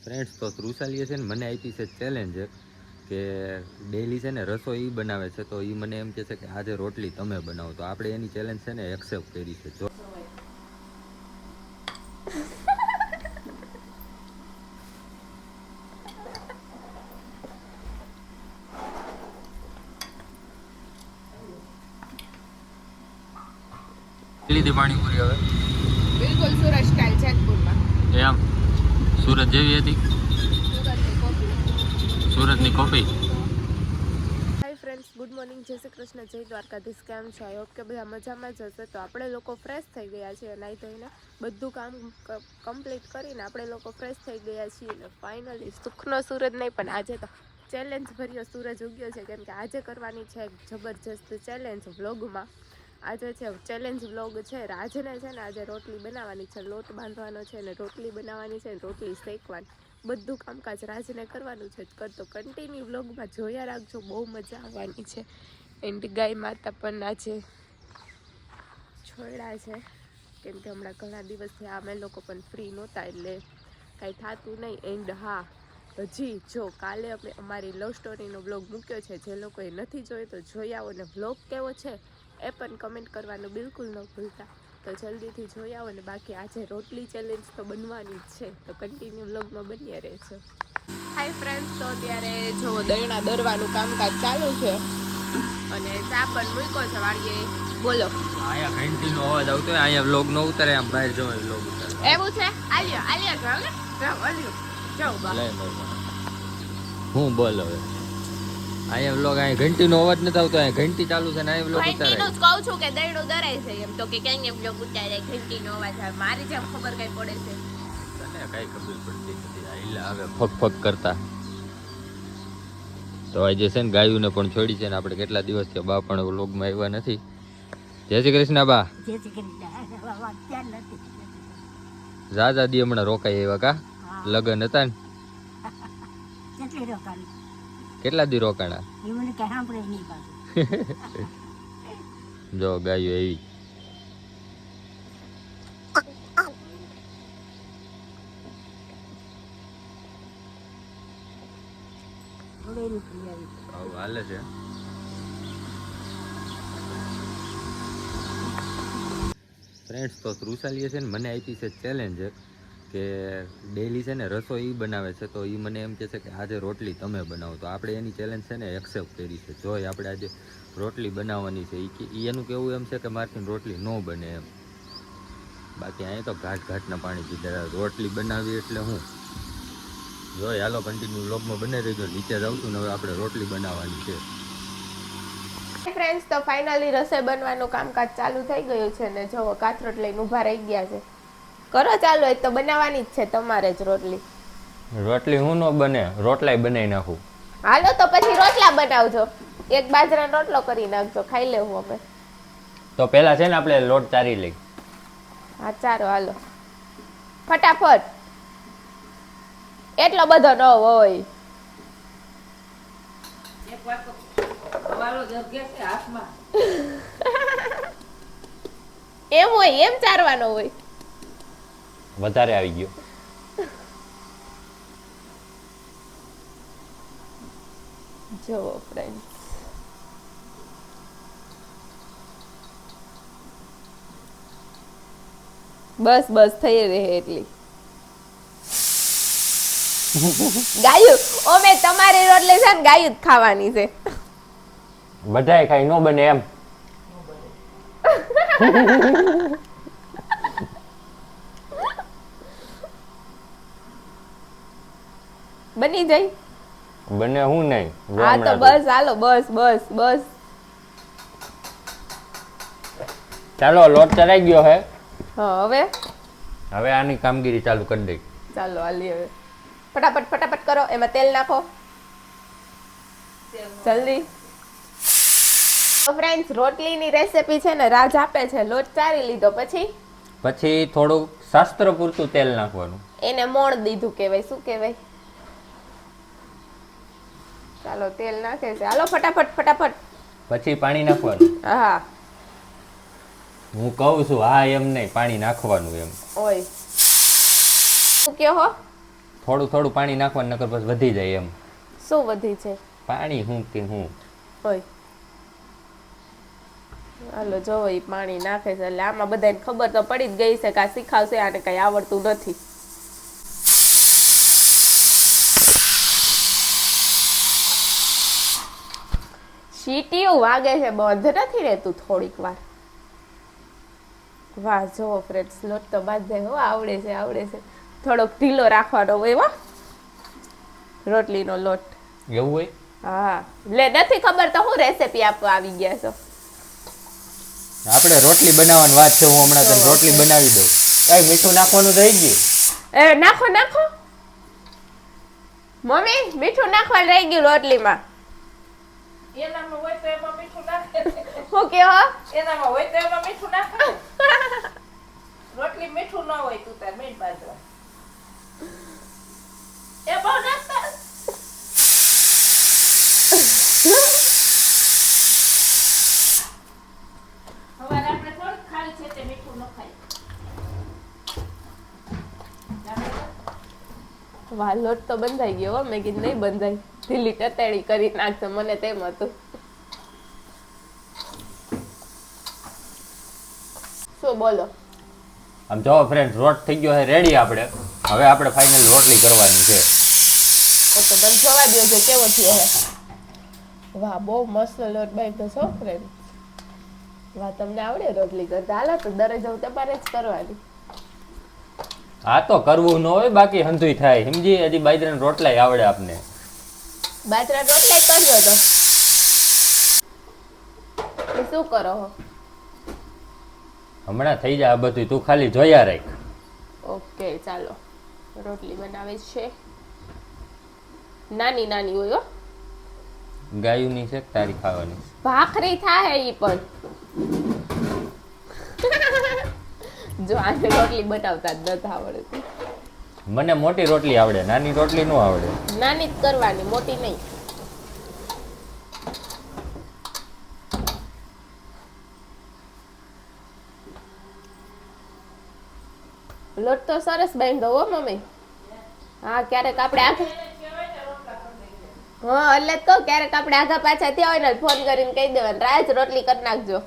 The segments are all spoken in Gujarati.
ફ્રેન્ડ્સ તો તૃષાલીએ છે ને મને આપી છે ચેલેન્જ કે ડેલી છે ને રસોઈ બનાવે છે. તો એ મને એમ કહે છે કે આજે રોટલી તમે બનાવો. તો આપણે એની ચેલેન્જ છે ને એક્સેપ્ટ કરી છે. જો. લીધી પાણીપુરી હવે બિલકુલ સુરત સ્ટાઇલ જેતપુરમાં એમ સુરત જેવી હતી? સુરતની ફ્રેન્ડ્સ ગુડ મોર્નિંગ જય શ્રી કૃષ્ણ. જય દ્વારકાધીશ. કેમ છો? આઈ હોપ કે બધા મજામાં જ હશે. તો આપણે લોકો ફ્રેશ થઈ ગયા છીએ. નાઈ ધોઈને બધું કામ કમ્પ્લીટ કરીને આપણે લોકો ફ્રેશ થઈ ગયા છીએ ને ફાઇનલી સુખનો સૂરજ નહીં, પણ આજે તો ચેલેન્જ ભર્યો સૂરજ ઉગ્યો છે. કેમ કે આજે કરવાની છે જબરજસ્ત ચેલેન્જ વ્લોગમાં આજે છે ચેલેન્જ વ્લોગ છે. રાજને છે ને આજે રોટલી બનાવવાની છે. લોટ બાંધવાનો છે ને રોટલી બનાવવાની છે ને રોટલી શેકવાની. બધું કામકાજ રાજને કરવાનું છે. કરતો કન્ટિન્યુ વ્લોગમાં જોયા રાખજો. બહુ મજા આવવાની છે. એન્ડ ગાય માતા પણ આજે છોડ્યા છે. કેમ કે હમણાં ઘણા દિવસથી અમે લોકો પણ ફ્રી નહોતા એટલે કાંઈ થતું નહીં. એન્ડ હા, હજી જો કાલે અમે અમારી લવ સ્ટોરીનો બ્લોગ મૂક્યો છે. જે લોકોએ નથી જોયો તો જોઈ આવો ને બ્લોગ કેવો છે. એ પણ કમેન્ટ કરવાનું બિલકુલ ન ભૂલતા. તો જલ્દીથી જોઈ આવો ને બાકી આજે રોટલી ચેલેન્જ તો બનવાની જ છે. તો કન્ટિન્યુ વ્લોગમાં બન્યા રહેશે હાય ફ્રેન્ડ્સ તો અત્યારે જો દયણા દરવાનું કામકાજ ચાલુ છે. અને ચા પણ મૂકો છે વાળીએ. બોલો. અહીંયા ઘંટીનો અવાજ આવતો આયા વ્લોગ નો ઉતરે આમ બહાર જો વ્લોગ ઉતરે એવું છે? આલ્યો આલ્યો જાવ ને. જાવ આલ્યો. જાવ બા. હું બોલ હવે. અહીંયા વ્લોગ અહીંયા ઘંટીનો અવાજ નથી આવતો અહીંયા ઘંટી ચાલુ છે ને અહીંયા વ્લોગ ઉતારે ઘંટીનું જ કહું છું કે દઈડો દરાય છે એમ તો કે ક્યાં એમ વ્લોગ ઉતારે ઘંટીનો અવાજ આવે. મારી જેમ ખબર કઈ પડે છે? તને કઈ ખબર પડતી નથી. આ ઇલા હવે ફક ફક કરતા. તો આજે છે ને ગાયુંને પણ છોડી છે ને આપણે કેટલા દિવસ થયા બા પણ વ્લોગમાં આવ્યા નથી. જય શ્રી કૃષ્ણ બા. જય શ્રી કૃષ્ણ. અત્યાર દી હમણાં રોકાઈ આવ્યા કા? લગન હતા ને? કેટલી રોકાણ કેટલા દી રોકાણા? જો ગાયો એવી હાલે છે. ફ્રેન્ડ્સ તો તૃષાલીએ છે ને મને આપી છે ચેલેન્જ કે ડેલી છે ને રસોઈ બનાવે છે, તો એ મને એમ કહે છે કે આજે રોટલી તમે બનાવો. તો આપણે એની ચેલેન્જ છે ને એક્સેપ્ટ કરી છે. જોઈ આપણે આજે રોટલી બનાવવાની છે એ એનું કેવું એમ છે કે મારથી રોટલી ન બને એમ. બાકી અહીંયા તો ઘાટ ઘાટના પાણી પીધા રોટલી બનાવી એટલે હું? જોઈ હાલો કન્ટિન્યુ લોકમાં બને રહેજો નીચે જાઉં છું ને હવે આપણે રોટલી બનાવવાની છે. ફ્રેન્ડ્સ તો ફાઇનલી રસોઈ બનવાનું કામકાજ ચાલુ થઈ ગયું છે ને જો કાથરોટ લઈને ઊભા રહી ગયા છે. કરો ચાલો એ તો બનાવવાની જ છે તમારે જ રોટલી. રોટલી હું ન બને રોટલાય બનાવી નાખું. હાલો તો પછી રોટલા બનાવજો. એક બાજરાનો રોટલો કરી નાખજો ખાઈ લેવું અમે. તો પેલા છે ને આપણે લોટ ચારી લઈ. હા ચારો હાલો. ફટાફટ. એટલો બધો ન હોય. એમ હોય એમ ચારવાનો હોય. વધારે આવી ગયો. જુઓ ફ્રેન્ડ બસ બસ થઈ રહે એટલી. ગાયું ઓમે તમારી રોટલી છે ને ગાયું જ ખાવાની છે. બધાય ખાઈ નો બને એમ. બની જાય? બને હું નહીં હા તો બસ હાલો બસ બસ બસ. ચાલો લોટ ચડાઈ ગયો હે. હા હવે? હવે આની કામગીરી ચાલુ કરી દઈ. ચાલો હાલી હવે. ફટાફટ ફટાફટ કરો એમાં તેલ નાખો. જલ્દી. તો ફ્રેન્ડ્સ રોટલીની રેસીપી છે ને રાજ આપે છે. લોટ ચારી લીધો પછી? પછી થોડુંક શાસ્ત્ર પૂરતું તેલ નાખવાનું. એને મોણ દીધું કહેવાય. શું કહેવાય? ચાલો તેલ નાખે છે. હાલો ફટાફટ ફટાફટ. પછી પાણી નાખવાનું? હા. હું કહું છું હા એમ નહીં પાણી નાખવાનું એમ. ઓય. શું કહો હો? થોડું થોડું પાણી નાખવાનું નકર બસ વધી જાય એમ. શું વધી છે? પાણી હું કે હું? ઓય. હાલો જો એ પાણી નાખે છે. એટલે આમાં બધાને ખબર તો પડી જ ગઈ છે કે આ શીખાવશે આને કઈ આવડતું નથી. સીટીયું વાગે છે બંધ નથી રહેતું થોડીક વાર. વાહ જો ફ્રેન્ડ લોટ તો બાંધે હો આવડે છે આવડે છે. થોડોક ઢીલો રાખવાનો હોય હો. રોટલીનો લોટ. એવું હોય? હા. લે નથી ખબર તો હું રેસીપી આપવા આવી ગયા છો. આપણે રોટલી બનાવવાની વાત છે હું હમણાં તને રોટલી બનાવી દઉં. કાંઈ મીઠું નાખવાનું રહી ગયું? એ નાખો નાખો. મમ્મી મીઠું નાખવાનું રહી ગયું રોટલીમાં. એનામાં હોય તો એમાં મીઠું નાખે. હું કહો એનામાં હોય તો એમાં મીઠું નાખે. રોટલી મીઠું ન હોય તું તાર મીઠ બાજવા એ બહુ નાખતા સવારે આપણે થોડુંક ખાલી છે તે મીઠું ન ખાય વાહ લોટ તો બંધાઈ ગયો હો. મેં કીધું નહીં બંધાય. ઢીલી ટટેડી કરી નાખશે મને તેમ હતું. શું બોલો? આમ જો ફ્રેન્ડ રોટ થઈ ગયો છે રેડી આપણે. હવે આપણે ફાઇનલ રોટલી કરવાની છે. તો તમે જોવા દો છે કેવો થયો હે વાહ બહુ મસ્ત લોટ બાંધ્યો છો ફ્રેન્ડ વાહ તમને આવડે રોટલી કરતા? હાલો તો દરે જવું તમારે જ કરવાની. આ તો કરવું ન હોય બાકી હંધુય થાય. સમજી હજી બાજરાના રોટલાય આવડે આપને. બાજરા રોટલા કરજો તો. એ શું કરો હો? હમણાં થઈ જાય આ બધું તું ખાલી જોયા રાખ. ઓકે ચાલો. રોટલી બનાવે છે. નાની નાની હોય હો. ગાયુની છે કે તારી ખાવાની? ભાખરી થાય એ પણ. જો આને રોટલી બનાવતા જ નથી આવડતી. મને મોટી રોટલી આવડે નાની રોટલી ન આવડે. નાની જ કરવાની મોટી નહીં. લોટ તો સરસ બાંધ્યો હો મમ્મી. હા ક્યારેક આપણે આખા હા એટલે જ કહું ક્યારેક આપણે આઘા પાછા થયા હોય ને ફોન કરીને કહી દેવાનું રાજ રોટલી કરી નાખજો.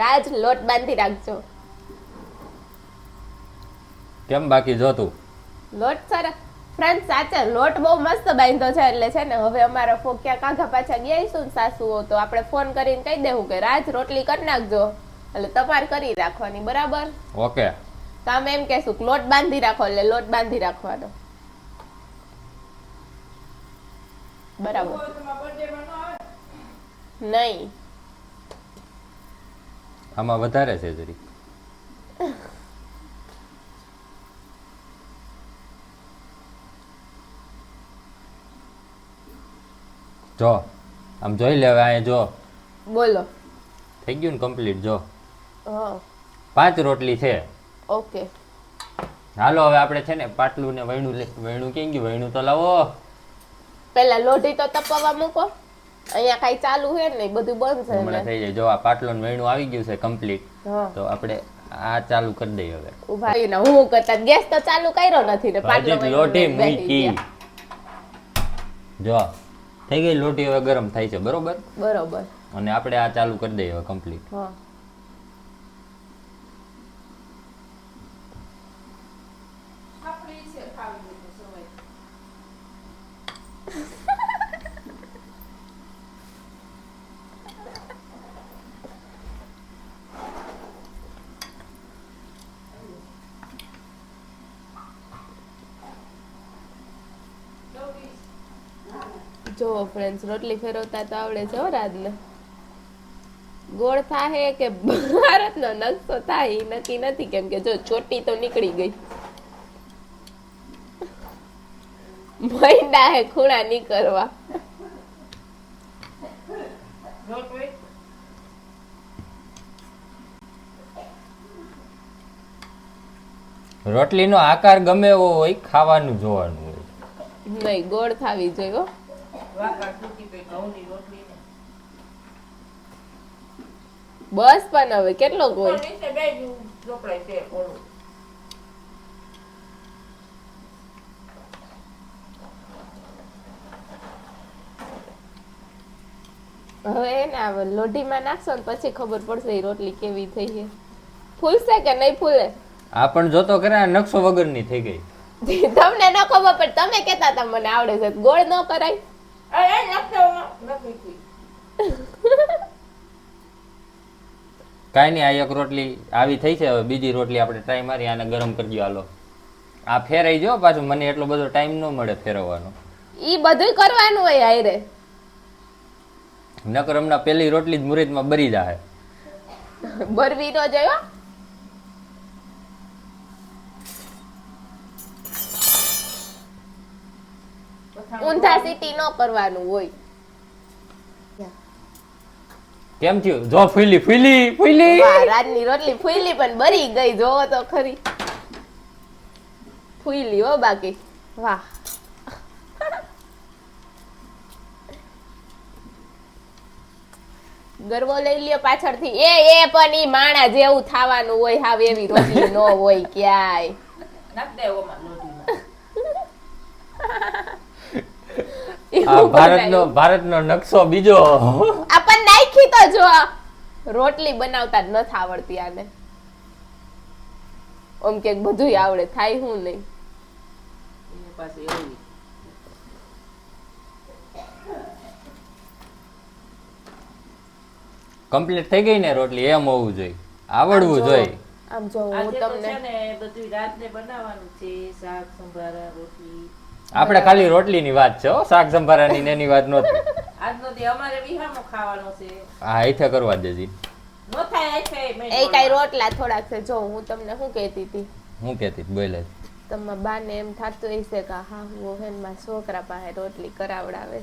રાજ લોટ બાંધી રાખજો. કેમ બાકી જો તું? લોટ સારા. ફ્રેન્ડ સાચે લોટ બહુ મસ્ત બાંધ્યો છે એટલે છે ને હવે અમારા ફોક્યા કાઘા પાછા ગયા ને સાસુઓ તો આપણે ફોન કરીને કહી દેવું કે રાજ રોટલી કરી નાખજો. એટલે તમારે કરી રાખવાની બરાબર? ઓકે. તો અમે એમ કહેશું કે લોટ બાંધી રાખો એટલે લોટ બાંધી રાખવાનો. બરાબર. નહીં. આમાં વધારે છે જરી. જો આમ જોઈ લેવા અહીંયા જો. બોલો. થઈ ગયું ને કમ્પ્લીટ જો. પાંચ રોટલી છે. ઓકે. હાલો હવે આપણે છે ને પાટલું ને વૈણું વૈણું કેમ ગયું? વૈણું તો લાવો. પેલા લોઢી તો તપવા મૂકો. અહીંયા કઈ ચાલુ છે ને બધું બંધ છે હમણાં થઈ જાય. જો આ પાટલું ને વૈણું આવી ગયું છે કમ્પ્લીટ તો આપણે આ ચાલુ કરી દઈએ હવે. ઊભા ને હું કરતા ગેસ તો ચાલુ કર્યો નથી ને પાટલો બેસી મૂકી. જો. થઈ ગઈ લોટી હવે ગરમ થાય છે બરોબર? બરોબર. અને આપણે આ ચાલુ કરી દઈએ હવે કમ્પ્લીટ હા. જો ફ્રેન્ડ્સ રોટલી ફેરવતા તો આવડે છે હો ગોળ થાહે કે ભારતનો નકશો થાય એ નક્કી નથી. કેમ કે જો ચોટી તો નીકળી ગઈ. મહિના હે ખૂણા નીકળવા. કરવા રોટલીનો આકાર ગમે એવો હોય ખાવાનું જોવાનું હોય. નહીં ગોળ થાવી જોઈએ બસ પણ હવે કેટલો કોઈ હવે એને લોઢીમાં નાખશો ને પછી ખબર પડશે એ રોટલી કેવી થઈ છે. ફૂલશે કે નહીં ફૂલે? આ પણ જોતો કરે નકશો વગરની થઈ ગઈ. તમને ન ખબર પણ તમે કેતા હતા મને આવડે છે. ગોળ ન કરાય. એ એ નકશો નથી કોઈ. કાંઈ નહીં આ એક રોટલી આવી થઈ છે હવે બીજી રોટલી આપણે ટ્રાય મારી આને ગરમ કરજો હાલો. આ ફેરાઈ જો પાછું મને એટલો બધો ટાઈમ ન મળે ફેરવવાનો. ઈ બધું કરવાનું હોય આયરે નકર હમણાં પેલી રોટલી જ મુહૂર્તમાં બરી જાય બરવી ન જોયો ઊંધા સીટી ન કરવાનું હોય. કેમ થયું? જો ફૂલી ફૂલી ફૂલી. વાહ, રાજની રોટલી ફૂલી પણ બરી ગઈ જોવો તો ખરી. ફૂલી હો બાકી. વાહ. ગરબો લઈ લ્યો પાછળથી. એ એ પણ ઈ માણા જેવું થાવાનું હોય હાવ એવી રોટલી નો હોય ક્યાંય. નાખ દે ઓમાં આ ભારતનો ભારતનો નકશો બીજો. આપણ નાખી તો જો રોટલી બનાવતા જ નથી આવડતી આને. ઓમ કે બધું આવડે થાય હું નહીં. કમ્પ્લીટ થઈ ગઈ ને રોટલી એમ હોવું જોઈએ. આવડવું જોઈએ. આમ જો હું તમને બધું રાતને બનાવવાનું છે શાક સંભારા રોટલી. આપણે ખાલી રોટલીની વાત છે હો. શાક સંભારાની ને એની વાત નહોતી આજનો દી અમારે વિહામો ખાવાનો છે. હા અહીંથી કરવા દેજી. નો થાય એ કાઈ રોટલા થોડાક છે. જો હું તમને શું કહેતી હતી? હું કહેતી હતી, બોલે. તમારા બાને એમ થતું હશે કે હા હું હેનમાં છોકરા પાસે રોટલી કરાવડાવે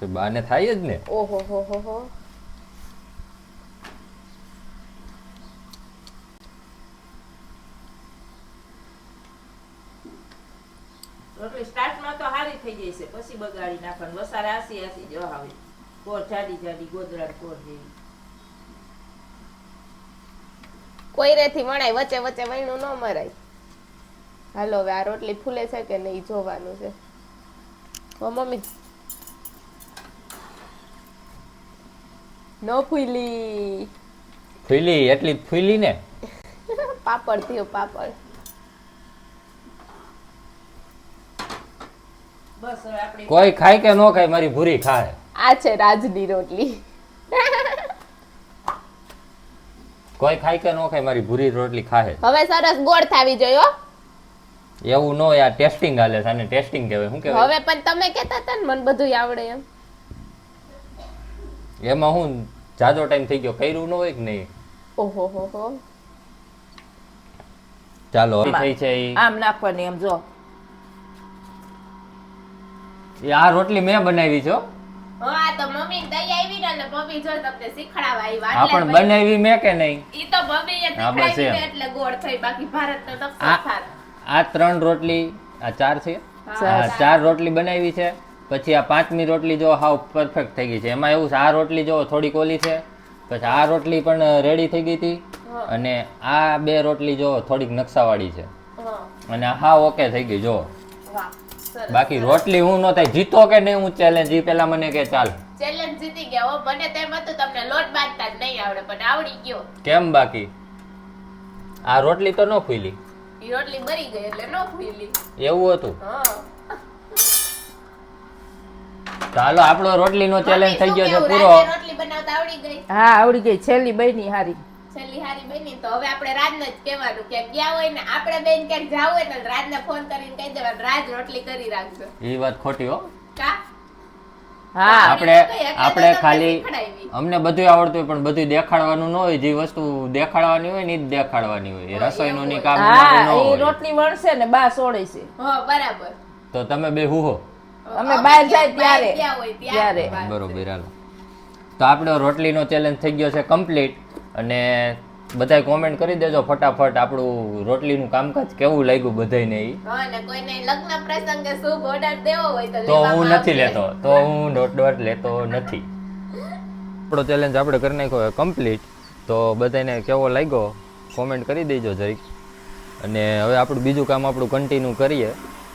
તો બાને થાય જ ને? ઓહો હો હો હો રોટલી સ્ટાર્ટમાં તો હારી થઈ જાય છે પછી બગાડી નાખવાનું. વસારે આસી આસી જો આવે કોર જાડી જાડી ગોદડા કોર જેવી. કોઈરેથી વણાય વચ્ચે વચ્ચે વણ્યું ન મરાય. હાલો હવે આ રોટલી ફૂલે છે કે નહીં જોવાનું છે. હો મમ્મી. નો ફૂલી ફૂલી એટલી ફૂલી ને? પાપડ થયો પાપડ. બસ હવે આપણી કોઈ ખાય કે ન ખાય મારી ભૂરી ખાય. આ છે રાજની રોટલી. કોઈ ખાય કે ન ખાય મારી ભૂરી રોટલી ખાય. હવે સરસ ગોળ થાવી જોઈએ એવું નો યાર ટેસ્ટિંગ હાલે છે આને ટેસ્ટિંગ કહેવાય. શું કહેવાય? હવે પણ તમે કહેતા હતા ને મને બધું આવડે એમ. એમાં હું જાજો ટાઈમ થઈ ગયો કર્યું ન હોય કે નહીં? ઓહો હો હો. ચાલો થઈ છે આમ નાખવાની એમ જો. એ આ રોટલી મેં બનાવી છો હા. તો મમ્મી દઈ આવી ને મમ્મી જો તમને શીખડાવા આવ્યા આ પણ બનાવી મેં કે નહીં? ઈ તો મમ્મીએ હા, બસ શીખડાવી એમ. એટલે ગોળ થઈ બાકી ભારતનો નકશો આ આ ત્રણ રોટલી આ ચાર છે? હા ચાર. રોટલી બનાવી છે પછી આ પાંચમી રોટલી જો હાવ પરફેક્ટ થઈ ગઈ છે. એમાં એવું છે આ રોટલી જો થોડીક ઓલી છે પછી આ રોટલી પણ રેડી થઈ ગઈ હતી અને આ બે રોટલી જો થોડીક નકશાવાળી છે. અને હા ઓકે થઈ ગઈ જો. વાહ બાકી રોટલી હું નો થાય જીતો કે નહીં હું ચેલેન્જ ઈ પેલા મને કે ચાલ. ચેલેન્જ જીતી ગયા હો મને તેમ હતું તમને લોટ બાંધતા જ નહીં આવડે પણ આવડી ગયો. કેમ બાકી? આ રોટલી તો ન ફૂલી ઈ રોટલી મરી ગઈ એટલે નો ફૂલી એવું હતું? હા. ચાલો આપણો રોટલીનો ચેલેન્જ થઈ ગયો છે પૂરો. રોટલી બનાવતા આવડી ગઈ? હા આવડી ગઈ. છેલ્લી બની હારી. છેલ્લી હારી બની તો હવે આપણે રાજને જ કહેવાનું કે ગયા હોય ને આપણે બેન ક્યાંક જાવ હોય ને રાજને ફોન કરીને કહી દેવાનું રાજ રોટલી કરી રાખજો. એ વાત ખોટી હો. કા? હા. આપણે આપણે ખાલી અમને બધું આવડતું હોય પણ બધું દેખાડવાનું ન હોય. જે વસ્તુ દેખાડવાની હોય ને જ દેખાડવાની હોય. એ રસોઈનું ની કામ ન હોય. રોટલી વણશે ને બા સોડે છે. હો બરાબર. તો તમે બે હુહો અમે બહાર જાય ત્યારે. ત્યારે. બરોબર હાલો. તો આપણો રોટલીનો ચેલેન્જ થઈ ગયો છે કમ્પ્લીટ અને બધાય કોમેન્ટ કરી દેજો ફટાફટ આપણું રોટલીનું કામકાજ કેવું લાગ્યું બધાયને ઈ? કોઈને લગ્ન પ્રસંગે શુભ ઓર્ડર દેવો હોય તો તો હું નથી લેતો તો હું ડોટ ડોટ લેતો નથી. આપણો ચેલેન્જ આપણે કરી નાખ્યો કમ્પ્લીટ તો બધાને કેવો લાગ્યો? કોમેન્ટ કરી દેજો જરીક. અને હવે આપણું બીજું કામ આપણું કન્ટિન્યુ કરીએ.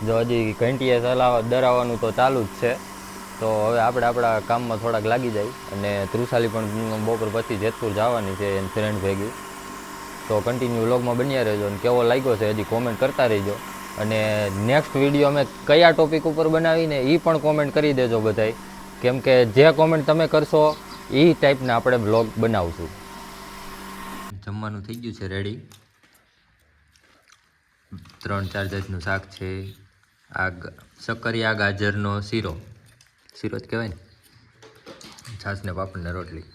જો હજી ઘંટીએ ચલાવવા ડરાવવાનું તો ચાલુ જ છે. તો હવે આપણે આપણા કામમાં થોડાક લાગી જાય અને ત્રુસાલી પણ બપોર પછી જેતપુર જવાની છે એની ફ્રેન્ડ ભેગી. તો કન્ટિન્યુ વ્લોગમાં બન્યા રહેજો અને કેવો લાગ્યો છે હજી કોમેન્ટ કરતા રહેજો. અને નેક્સ્ટ વીડિયો અમે કયા ટોપિક ઉપર બનાવીને એ પણ કોમેન્ટ કરી દેજો બધાય. કેમ કે જે કોમેન્ટ તમે કરશો એ ટાઈપના આપણે બ્લોગ બનાવશું. જમવાનું થઈ ગયું છે રેડી ત્રણ ચાર જાતનું શાક છે. આ ગ- શક્કરિયા, ગાજરનો શીરો. શીરો જ કહેવાય ને. છાશ ને રોટલી.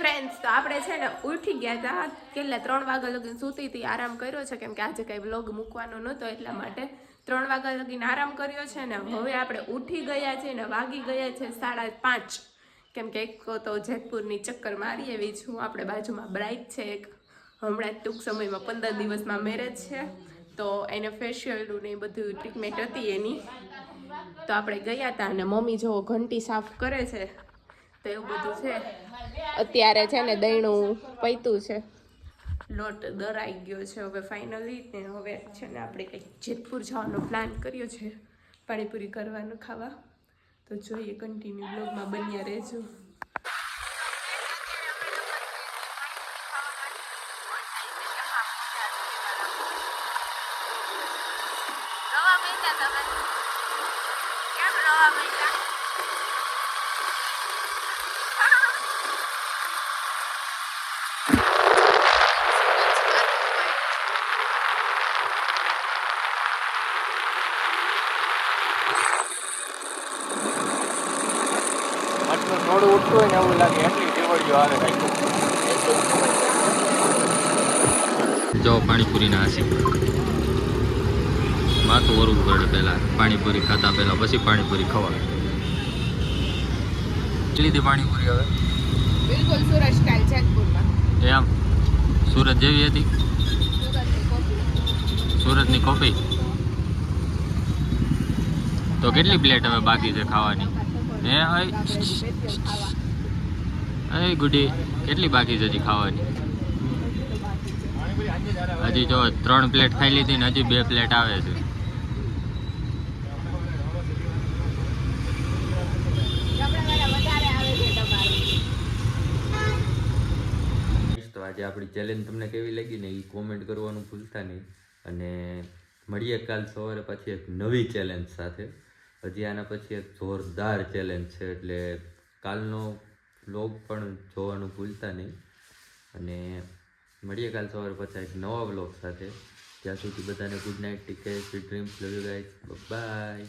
ફ્રેન્ડ્સ તો આપણે છે ને ઉઠી ગયા હતા કેટલા ત્રણ વાગ્યા લગીને સૂતી હતી, આરામ કર્યો છે, કેમ કે આજે કંઈ વ્લોગ મૂકવાનો નહોતો, એટલા માટે ત્રણ વાગ્યા લગીને આરામ કર્યો છે ને, હવે આપણે ઉઠી ગયા છે ને, વાગી ગયા છે સાડા પાંચ. કેમ કે એક તો જેતપુરની ચક્કર મારી એવી છું, આપણે બાજુમાં બ્રાઇટ છે એક. હમણાં ટૂંક સમયમાં પંદર દિવસમાં મેરેજ છે, તો એને ફેશિયલનું ને એ બધું ટ્રીટમેન્ટ હતી એની. તો આપણે ગયા હતા અને મમ્મી જો ઘંટી સાફ કરે છે, તો એવું બધું છે. અત્યારે છે ને દહીણું પૈતું છે. લોટ દરાઈ ગયો છે હવે ફાઇનલી ને હવે છે ને આપણે કંઈક જેતપુર જવાનો પ્લાન કર્યો છે, પાણીપુરી કરવાનું ખાવા. તો જોઈએ કન્ટિન્યુ બ્લોગમાં બન્યા રહેજો. આટલું થોડું ઉઠતું હોય ને એવું લાગે એટલી ટેવડીઓ આવે જો પાણીપુરીના આસી માથું વરવું પડે પહેલાં પાણીપુરી ખાતા પહેલાં પછી પાણીપુરી ખવાય. કેટલી દી પાણીપુરી હવે? બિલકુલ સુરત સ્ટાઇલ જેતપુરમાં એમ? સુરત જેવી હતી? સુરતની કોફી તો કેટલી પ્લેટ હવે બાકી છે ખાવાની? હે અય ગુડી કેટલી બાકી છે હજી ખાવાની? હજી જો ત્રણ પ્લેટ ખાઈ લીધી ને હજી બે પ્લેટ આવે છે. આજે આપણી ચેલેન્જ તમને કેવી લાગી ને એ કોમેન્ટ કરવાનું ભૂલતા નહીં. અને મળીએ કાલ સવારે પછી એક નવી ચેલેન્જ સાથે. હજી આના પછી એક જોરદાર ચેલેન્જ છે, એટલે કાલનો વ્લોગ પણ જોવાનું ભૂલતા નહીં. અને મળીએ કાલ સવારે પછી એક નવા વ્લોગ સાથે. ત્યાં સુધી બધાને good night TK sweet dreams love you guys bye